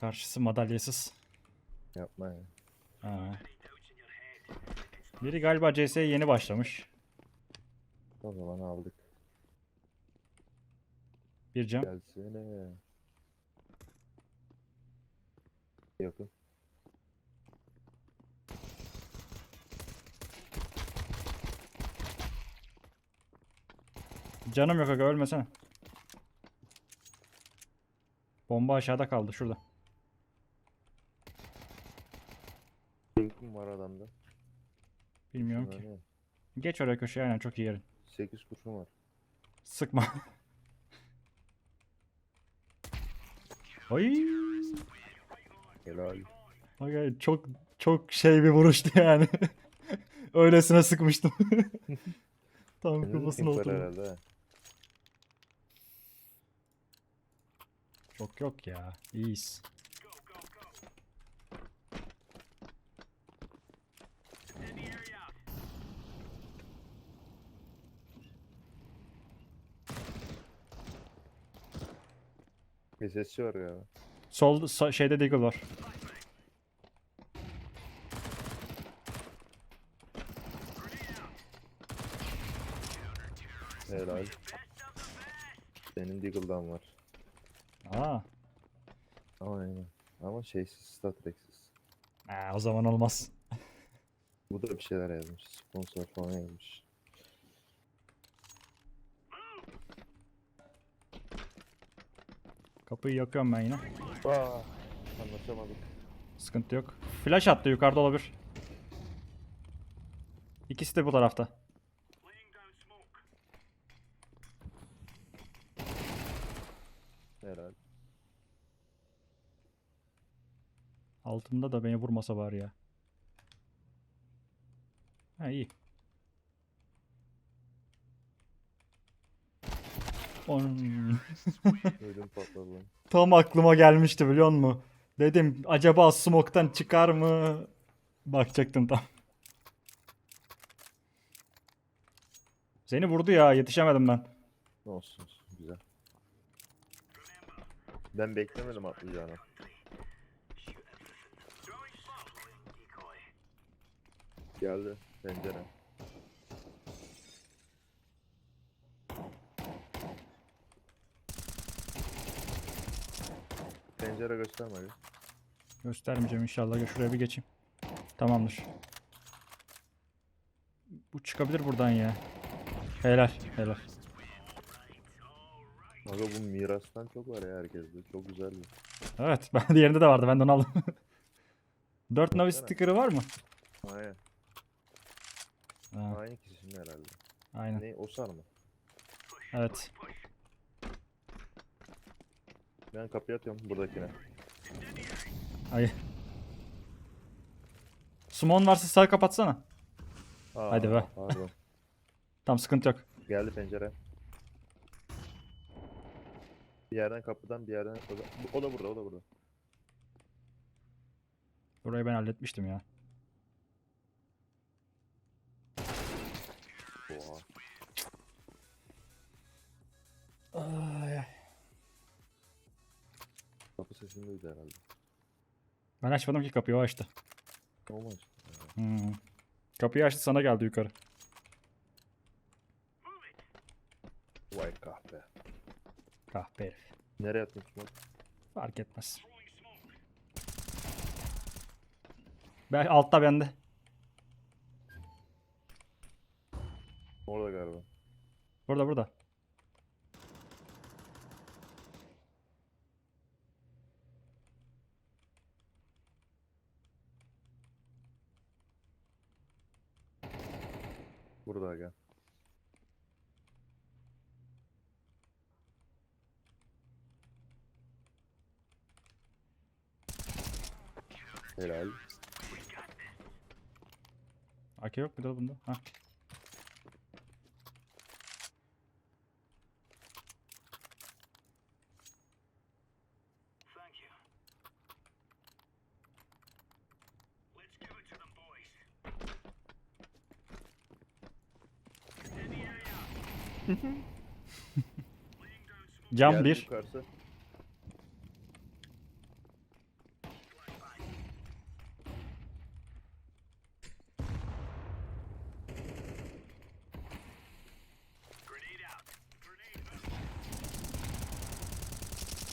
Karşısı madalyasız. Yapma ya. Ha. Biri galiba CS'ye yeni başlamış. O zaman aldık. Bir cam. Gelsene. Yakın. Canım yok aga ölmesene. Bomba aşağıda kaldı şurada. Yakın var adamda. Bilmiyorum ki. Geç oraya köşeye aynen çok iyi yerin. 8 kurşun var. Sıkma. Ay. Helal. Aga çok çok şey bir vuruştu yani. Öylesine sıkmıştım. Tam kafasına oturdu. Çok yok ya. İyiyiz. SSC var ya. Sol sa- şeyde Deagle var. Helal. Senin Deagle'dan var. Aa. Ama aynen. Ama şeysiz, statreksiz. Aa, o zaman olmaz. Bu da bir şeyler yazmış. Sponsor falan yazmış. Kapıyı yakıyorum ben yine. Aa, anlaşamadık. Sıkıntı yok. Flash attı yukarıda olabilir. İkisi de bu tarafta. Helal. Altında da beni vurmasa bari ya. Ha iyi. Ödüm patladı lan. Tam aklıma gelmişti biliyor musun? Dedim acaba smoke'tan çıkar mı? Bakacaktım tam. Seni vurdu ya yetişemedim ben. Ne olsun. Güzel. Ben beklemedim atlayacağını. Geldi pencere. Pencere gösterme bir. Göstermeyeceğim inşallah. Şuraya bir geçeyim. Tamamdır. Bu çıkabilir buradan ya. Helal, helal. Aga bu mirastan çok var ya herkeste. Çok güzel bir. Evet, ben diğerinde de vardı. Ben de onu aldım. 4 Navi sticker'ı var mı? Aynen. Ha, Aynı kişinin herhalde. aynen. Ne? Osar mı? Evet. Ben kapıya atıyorum buradakine. Ay. Sumon varsa sağ kapatsana. Aa, Hadi be. Pardon. Tam sıkıntı yok. Geldi pencere. Bir yerden kapıdan bir yerden o da, burada o da burada. Burayı ben halletmiştim ya. Oha. Kapı sesini duydu herhalde. Ben açmadım ki kapıyı o açtı. Olmaz. Hmm. Kapıyı açtı sana geldi yukarı. Vay kahpe. Kahpe herif. Nereye attın Smoke? Fark etmez. Ben altta bende. Orada galiba. Burada burada. Burada gel. Helal. AK yok bir de bunda. Ha. Cam Geldi bir.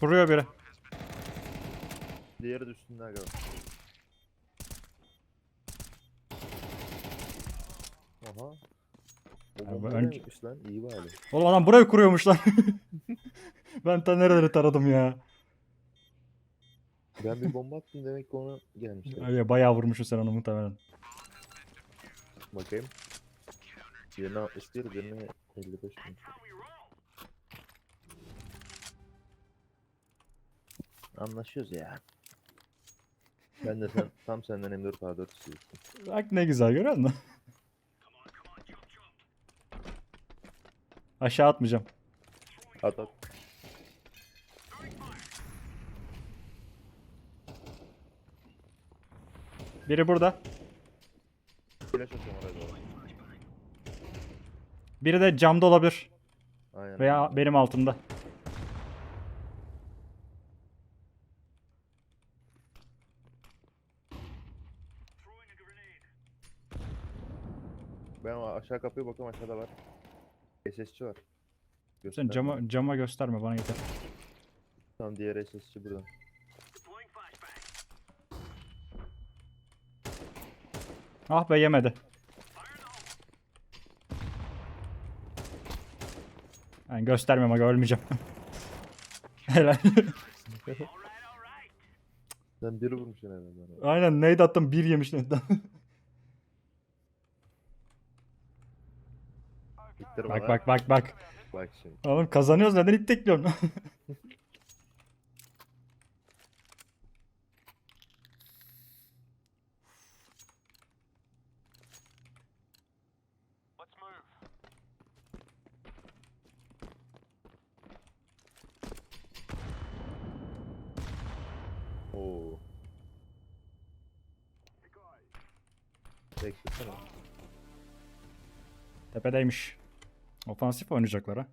Kuruyor biri. Diğeri de üstünde galiba. Neymiş lan? İyi bari. Oğlum adam burayı kuruyormuş lan. ben ta nereleri taradım ya. Ben bir bomba attım demek ki ona gelmişler. Ay, bayağı vurmuşsun sen onu muhtemelen. Bakayım. Birine 61, birine 55 mi? Anlaşıyoruz ya. Ben de sen, tam senden M4 A4 istiyorsun. Bak ne güzel görüyor musun? Aşağı atmayacağım. At at. Biri burada. Flash atıyorum oraya doğru. Biri de camda olabilir. Aynen. Veya benim altımda. Ben aşağı kapıya bakıyorum aşağıda var. SS'çi var. Sen cama, cama gösterme bana yeter. Tamam diğer SS'çi burada. Ah be yemedi. Ben göstermiyorum aga ölmeyeceğim. Helal. Sen biri vurmuşsun herhalde. Aynen neydi attım bir yemiş İttirme bak bak bak bak. Bak şimdi. Oğlum kazanıyoruz neden it tekliyorsun? Oo. Beklesene. Tepedeymiş. Ofansif oynayacaklar ha.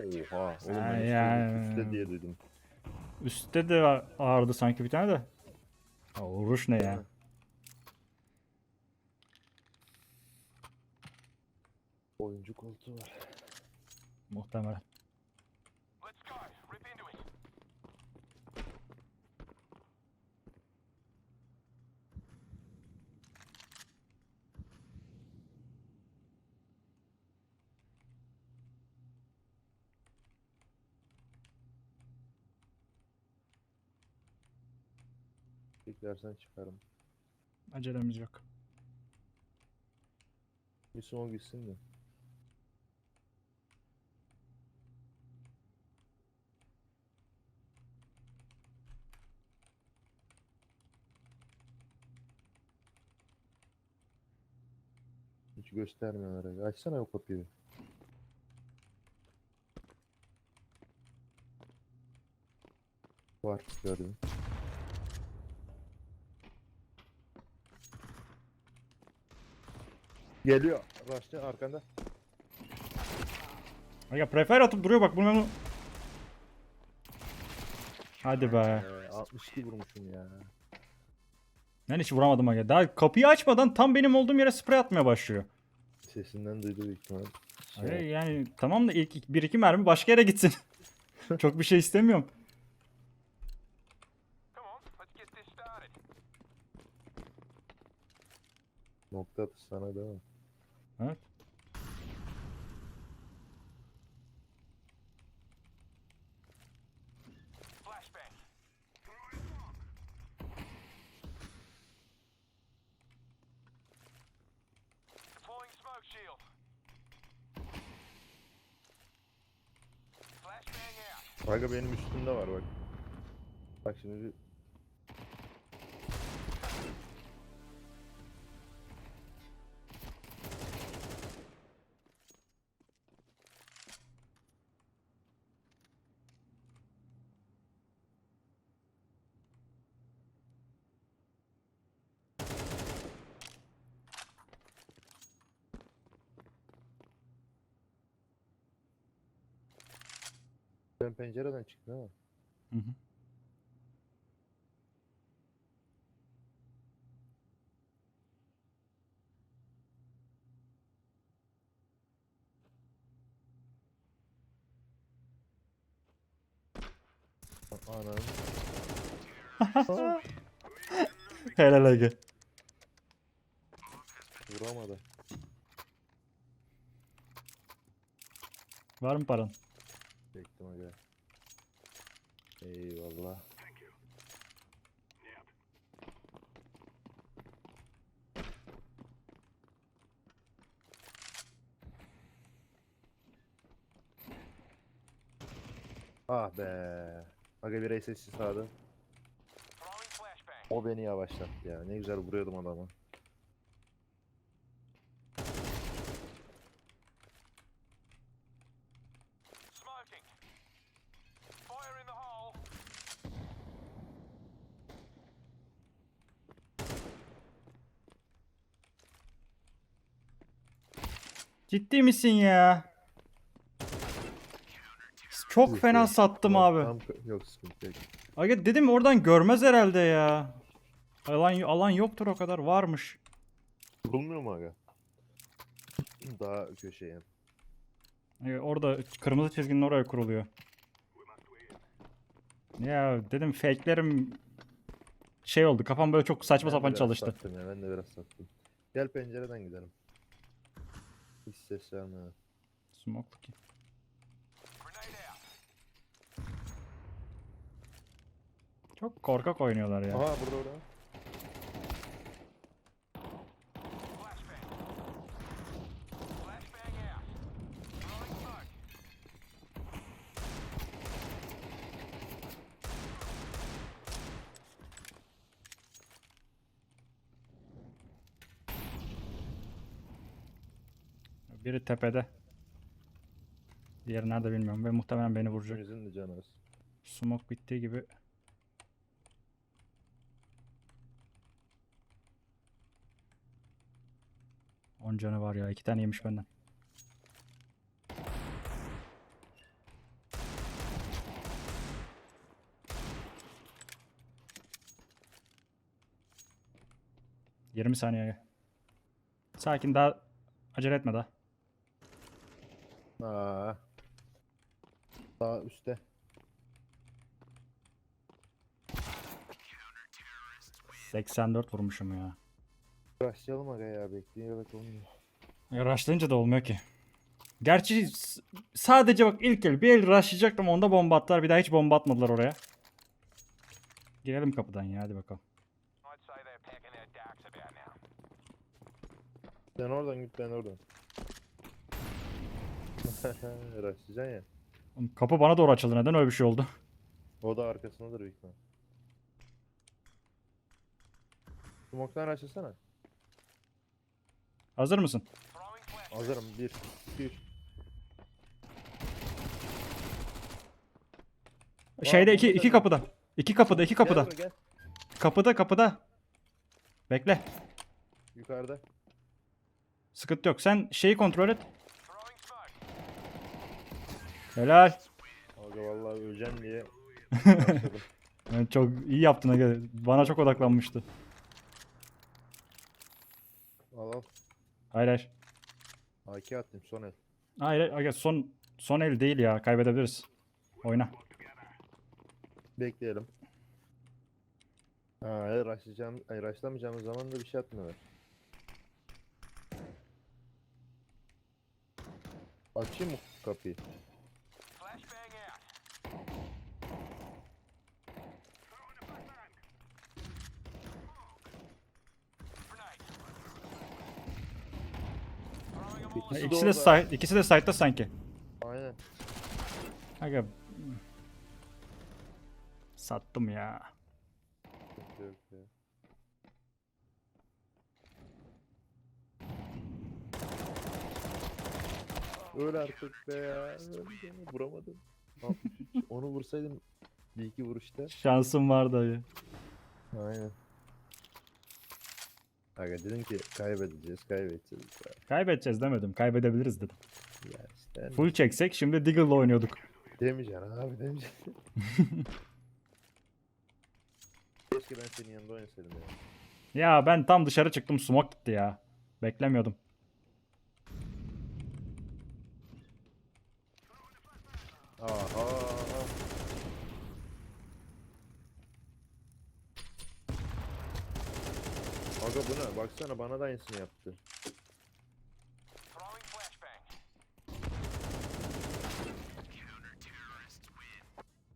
Oha. Oğlum Ha, ben üstte, ya. üstte diye duydum. Üstte de ağırdı sanki bir tane de. Ha, vuruş ne ya? Oyuncu koltuğu var. Muhtemelen. Beklersen çıkarım. Acelemiz yok. Bir son gitsin de. Hiç göstermiyorlar. Açsana o kapıyı. Var gördüm. Geliyor. Başla arkanda. Aga prefer atıp duruyor bak bunu. Hadi be. Ee, 62 vurmuşum ya. Ben hiç vuramadım aga. Daha kapıyı açmadan tam benim olduğum yere sprey atmaya başlıyor. Sesinden duydu büyük ihtimal. Şey, yani tamam da ilk bir iki mermi başka yere gitsin. Çok bir şey istemiyorum. Nokta sana değil mi? Evet. Deploying smoke shield. Flashbang out. Aga benim üstümde var bak. Bak şimdi bir... Sen pencereden çıktın değil mi? Hı hı. Anam. Helal Ege. Vuramadı. Var mı paran? Çektim aga. Eyvallah. Ah be. Aga bir sessiz sağdı. O beni yavaşlattı ya. Ne güzel vuruyordum adamı. Ciddi misin ya? Çok fena sattım abi. yok sıkıntı yok. Aga dedim oradan görmez herhalde ya. Alan, alan yoktur o kadar. Varmış. Vurulmuyor mu aga? Daha köşeye. Ee, Orada kırmızı çizginin oraya kuruluyor. Ya dedim fake'lerim şey oldu. Kafam böyle çok saçma Ben sapan çalıştı. Sattım ya ben de biraz sattım. Gel pencereden gidelim. Hiç ses vermiyor. Smoke ki. Çok korkak oynuyorlar ya. Aha burada orada. Biri tepede. Diğeri nerede bilmiyorum ve muhtemelen beni vuracak. Üçümüzün de canı az. Smoke bittiği gibi. On canı var ya. iki tane yemiş benden. Yirmi saniye. Sakin daha acele etme daha. Aa. Sağ üstte. Seksen dört vurmuşum ya. Başlayalım aga ya bekleyerek olmuyor. Ya rushlayınca da olmuyor ki. Gerçi sadece bak ilk el bir el rushlayacaktım onda bomba attılar. Bir daha hiç bomba atmadılar oraya. Girelim kapıdan ya hadi bakalım. Sen oradan git ben oradan. Raşlayacaksın ya. Oğlum Kapı bana doğru açıldı neden öyle bir şey oldu? O da arkasındadır büyük ihtimal. Smoke'tan raşlasana. Hazır mısın? Hazırım. 1, 2, 3. Şeyde iki, iki da- kapıda. İki kapıda iki kapıda. Gel, buraya, gel. Kapıda kapıda. Bekle. Yukarıda. Sıkıntı yok. Sen şeyi kontrol et. Helal. Aga vallahi öleceğim diye. Evet, çok iyi yaptın Ege. Bana çok odaklanmıştı. al al. Hayır hayır. AK attım son el. Hayır hayır, Ege son son el değil ya. Kaybedebiliriz. Oyna. Bekleyelim. Ha, eğer raşlayacağım, ay raşlamayacağımız zaman da bir şey atmıyorlar. Açayım mı kapıyı? İkisi de İkisi de orada. side, ikisi de side'da sanki. Aynen. Aga. Sattım ya. Sıkıntı yok ya. Öl artık be ya. Vuramadım. 63. Onu vursaydım bir iki vuruşta. Şansım var dayı. Aynen. Aga dedim ki kaybedeceğiz, kaybedeceğiz. Kaybedeceğiz demedim. Kaybedebiliriz dedim. ya işte Full çeksek şimdi Deagle'la oynuyorduk. demeyeceksin abi demeyeceksin. Keşke ben senin yanında oynasaydım ya. Ya ben tam dışarı çıktım smoke gitti ya. Beklemiyordum. Aa, aa, aa. Aga bu ne? Baksana bana da aynısını yaptı.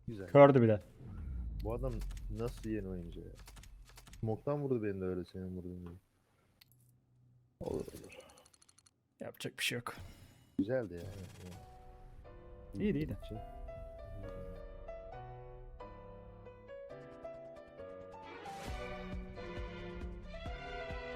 Güzel. Kördü bir de. Bu adam nasıl yeni oyuncu ya? Smoke'tan vurdu beni de öyle senin vurduğun gibi. Olur olur. Yapacak bir şey yok. Güzeldi ya. İyiydi, iyiydi. Için.